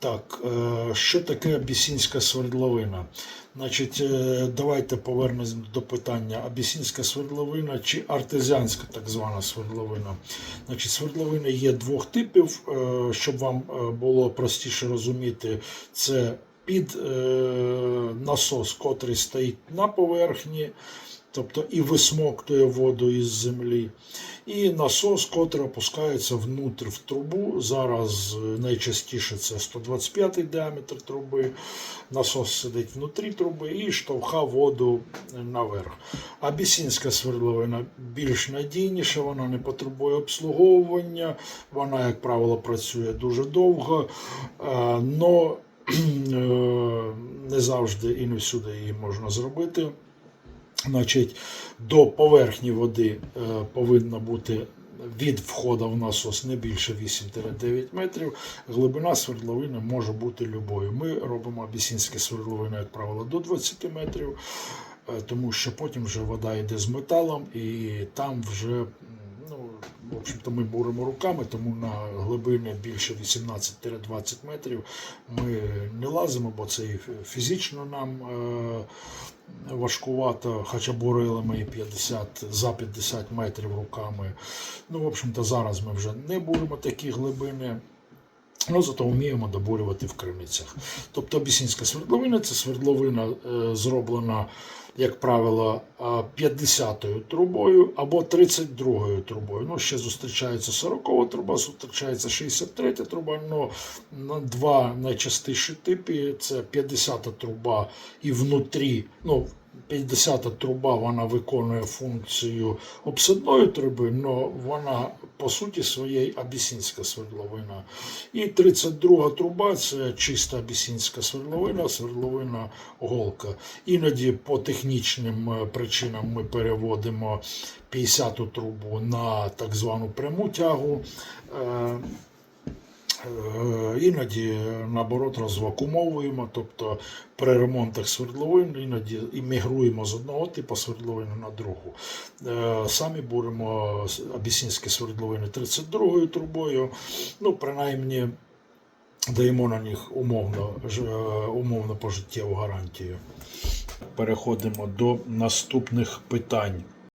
Так, е, що таке абісінська свердловина? Значить, е, давайте повернемось до питання: абісінська свердловина чи артезіанська так звана свердловина. Значить, свердловини є двох типів, е, щоб вам було простіше розуміти, це під насос, котрий стоїть на поверхні, тобто і висмоктує воду із землі. І насос, котрий опускається внутрь в трубу. Зараз е, найчастіше це 125 діаметр труби. Насос сидить внутрі труби і штовха воду наверх. Абісінська свердловина більш надійніша, вона не потребує обслуговування, вона, як правило, працює дуже довго. але не завжди і не всюди її можна зробити. Значить, до поверхні води е, повинно бути від входу в насос не більше 8-9 метрів. Глибина свердловини може бути любою. Ми робимо абісінські свердловини, як правило, до 20 метрів, е, тому що потім вже вода йде з металом, і там вже ну, в общем-то, ми буримо руками, тому на глибини більше 18-20 метрів ми не лазимо, бо це фізично нам е, важкувато, хоча бурили ми і 50, за 50 метрів руками. Ну, в общем-то, зараз ми вже не буримо такі глибини. Ну, зато вміємо добурювати в криницях. Тобто абісінська свердловина це свердловина е, зроблена, як правило, 50-ю трубою або 32-ю трубою. Ну, ще зустрічається 40-та труба, зустрічається 63-та труба. Ну, два найчастіші типи це 50-та труба і внутрі. ну, 50-та труба вона виконує функцію обсидної труби, але вона по суті своєї абісінська свердловина. І 32 труба це чиста абісінська свердловина, свердловина голка. Іноді по технічним е, причинам ми переводимо 50-ту трубу на так звану пряму тягу. Е, Іноді наоборот розвакумовуємо, тобто при ремонтах свердловин іноді іммігруємо з одного типу свердловини на другу. Е, Самі буримо абісінські свердловини 32-ю трубою. Ну, принаймні даємо на них умовно, е, умовно пожиттєву гарантію. Переходимо до наступних питань.